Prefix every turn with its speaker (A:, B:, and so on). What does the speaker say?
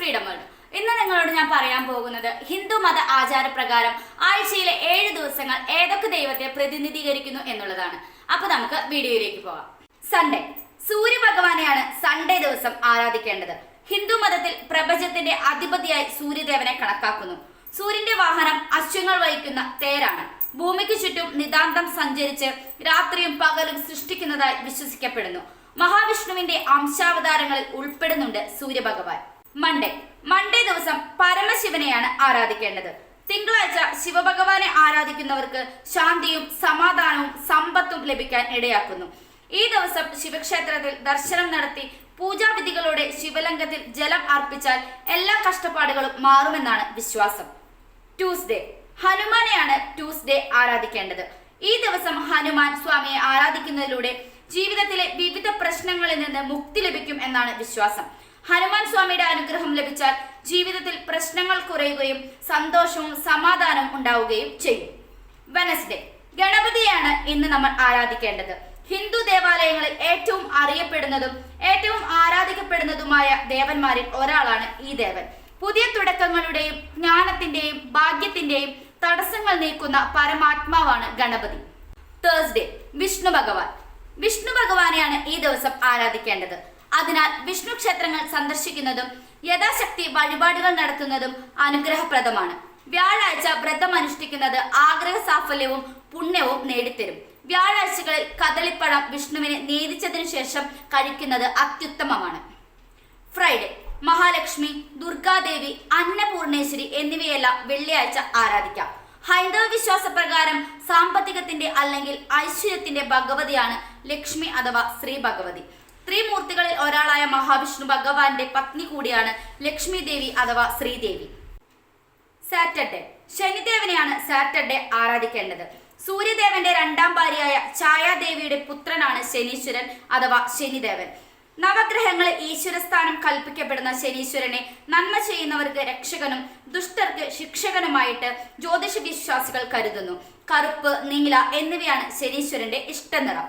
A: Freedom world ഇന്ന് നിങ്ങളോട് ഞാൻ പറയാൻ പോകുന്നത് ഹിന്ദു മത ആചാരപ്രകാരം ആഴ്ചയിലെ ഏഴ് ദിവസങ്ങൾ ഏതൊക്കെ ദൈവത്തെ പ്രതിനിധീകരിക്കുന്നു എന്നുള്ളതാണ്. അപ്പൊ നമുക്ക് വീഡിയോയിലേക്ക് പോകാം. സൺഡേ സൂര്യ ഭഗവാനെയാണ് സൺഡേ ദിവസം ആരാധിക്കേണ്ടത്. ഹിന്ദു മതത്തിൽ പ്രപഞ്ചത്തിന്റെ അധിപതിയായി സൂര്യദേവനെ കണക്കാക്കുന്നു. സൂര്യന്റെ വാഹനം അശ്വങ്ങൾ വഹിക്കുന്ന തേരാണ്. ഭൂമിക്ക് ചുറ്റും നിതാന്തം സഞ്ചരിച്ച് രാത്രിയും പകലും സൃഷ്ടിക്കുന്നതായി വിശ്വസിക്കപ്പെടുന്നു. മഹാവിഷ്ണുവിന്റെ അംശാവതാരങ്ങളിൽ ഉൾപ്പെടുന്നുണ്ട് സൂര്യഭഗവാൻ. മൺഡേ മൺഡേ ദിവസം പരമശിവനെയാണ് ആരാധിക്കേണ്ടത്. തിങ്കളാഴ്ച ശിവഭഗവാനെ ആരാധിക്കുന്നവർക്ക് ശാന്തിയും സമാധാനവും സമ്പത്തും ലഭിക്കാൻ ഇടയാക്കുന്നു. ഈ ദിവസം ശിവക്ഷേത്രത്തിൽ ദർശനം നടത്തി പൂജാവിധികളോടെ ശിവലംഗത്തിൽ ജലം അർപ്പിച്ചാൽ എല്ലാ കഷ്ടപ്പാടുകളും മാറുമെന്നാണ് വിശ്വാസം. ട്യൂസ്ഡേ. ഹനുമാനെയാണ് ട്യൂസ്ഡേ ആരാധിക്കേണ്ടത്. ഈ ദിവസം ഹനുമാൻ സ്വാമിയെ ആരാധിക്കുന്നതിലൂടെ ജീവിതത്തിലെ വിവിധ പ്രശ്നങ്ങളിൽ നിന്ന് മുക്തി ലഭിക്കും എന്നാണ് വിശ്വാസം. ഹനുമാൻ സ്വാമിയുടെ അനുഗ്രഹം ലഭിച്ചാൽ ജീവിതത്തിൽ പ്രശ്നങ്ങൾ കുറയുകയും സന്തോഷവും സമാധാനവും ഉണ്ടാവുകയും ചെയ്യും. വെനസ്ഡേ. ഗണപതിയാണ് ഇന്ന് നമ്മൾ ആരാധിക്കേണ്ടത്. ഹിന്ദു ദേവാലയങ്ങളിൽ ഏറ്റവും അറിയപ്പെടുന്നതും ഏറ്റവും ആരാധിക്കപ്പെടുന്നതുമായ ദേവന്മാരിൽ ഒരാളാണ് ഈ ദേവൻ. പുതിയ തുടക്കങ്ങളുടെയും ജ്ഞാനത്തിന്റെയും ഭാഗ്യത്തിന്റെയും തടസ്സങ്ങൾ നീക്കുന്ന പരമാത്മാവാണ് ഗണപതി. തേഴ്സ്ഡേ വിഷ്ണു ഭഗവാൻ. വിഷ്ണു ഭഗവാനെയാണ് ഈ ദിവസം ആരാധിക്കേണ്ടത്. അതിനാൽ വിഷ്ണു ക്ഷേത്രങ്ങൾ സന്ദർശിക്കുന്നതും യഥാശക്തി വഴിപാടുകൾ നടത്തുന്നതും അനുഗ്രഹപ്രദമാണ്. വ്യാഴാഴ്ച വ്രതം അനുഷ്ഠിക്കുന്നത് ആഗ്രഹ സാഫല്യവും പുണ്യവും നേടിത്തരും. വ്യാഴാഴ്ചകളിൽ കദളിപ്പഴം വിഷ്ണുവിനെ നേദിച്ചതിനു ശേഷം കഴിക്കുന്നത് അത്യുത്തമമാണ്. ഫ്രൈഡേ മഹാലക്ഷ്മി ദുർഗാദേവി അന്നപൂർണേശ്വരി എന്നിവയെല്ലാം വെള്ളിയാഴ്ച ആരാധിക്കാം. ഹൈന്ദവ വിശ്വാസ പ്രകാരം സാമ്പത്തികത്തിന്റെ അല്ലെങ്കിൽ ഐശ്വര്യത്തിന്റെ ഭഗവതിയാണ് ലക്ഷ്മി അഥവാ ശ്രീ ഭഗവതി. ത്രിമൂർത്തികളിൽ ഒരാളായ മഹാവിഷ്ണു ഭഗവാന്റെ പത്നി കൂടിയാണ് ലക്ഷ്മി ദേവി അഥവാ ശ്രീദേവി. സാറ്റർഡേ. ശനിദേവനെയാണ് സാറ്റർഡേ ആരാധിക്കേണ്ടത്. സൂര്യദേവന്റെ രണ്ടാം ഭാര്യയായ ഛായാദേവിയുടെ പുത്രനാണ് ശനീശ്വരൻ അഥവാ ശനിദേവൻ. നവഗ്രഹങ്ങളിൽ ഈശ്വരസ്ഥാനം കൽപ്പിക്കപ്പെടുന്ന ശനീശ്വരനെ നന്മ ചെയ്യുന്നവർക്ക് രക്ഷകനും ദുഷ്ടർക്ക് ശിക്ഷകനുമായിട്ട് ജ്യോതിഷ വിശ്വാസികൾ കരുതുന്നു. കറുപ്പ് നീല എന്നിവയാണ് ശനീശ്വരന്റെ ഇഷ്ടനിറം.